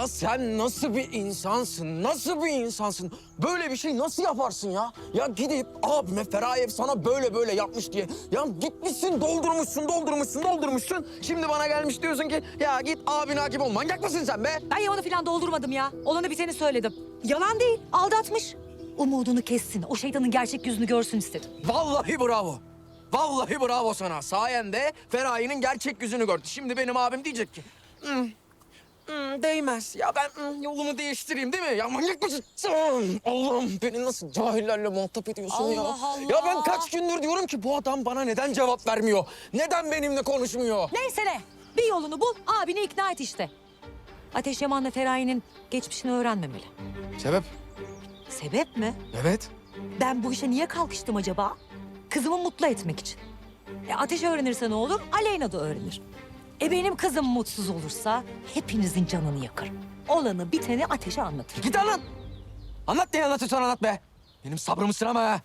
Ya sen nasıl bir insansın? Nasıl bir insansın? Böyle bir şey nasıl yaparsın ya? Ya gidip abime Ferayev sana böyle böyle yapmış diye. Ya gitmişsin doldurmuşsun, doldurmuşsun, doldurmuşsun. Şimdi bana gelmiş diyorsun ki ya git abine hakim ol. Manyak mısın sen be? Ben yalanı falan doldurmadım ya. Olanı biteni söyledim. Yalan değil, aldatmış. Umudunu kessin, o şeytanın gerçek yüzünü görsün istedim. Vallahi bravo. Vallahi bravo sana. Sayende Feraye'nin gerçek yüzünü gördü. Şimdi benim abim diyecek ki... "Hmm, hmm, değmez. Ya ben hmm, yolumu değiştireyim değil mi? Ya manyak mısın? Allah'ım beni nasıl cahillerle muhatap ediyorsun ya? Allah Allah. Ya ben kaç gündür diyorum ki bu adam bana neden cevap vermiyor? Neden benimle konuşmuyor? Neyse ne, bir yolunu bul, abini ikna et işte. Ateş Yaman'la Feraye'nin geçmişini öğrenmemeli. Sebep? Sebep mi? Evet. Ben bu işe niye kalkıştım acaba? Kızımı mutlu etmek için. E ateş öğrenirse ne olur? Aleyna da öğrenir. E benim kızım mutsuz olursa hepinizin canını yakarım. Olanı biteni ateşe anlatırım. Git lan. Anlat ne anlatıyorsan anlat be. Benim sabrımı sınama ha.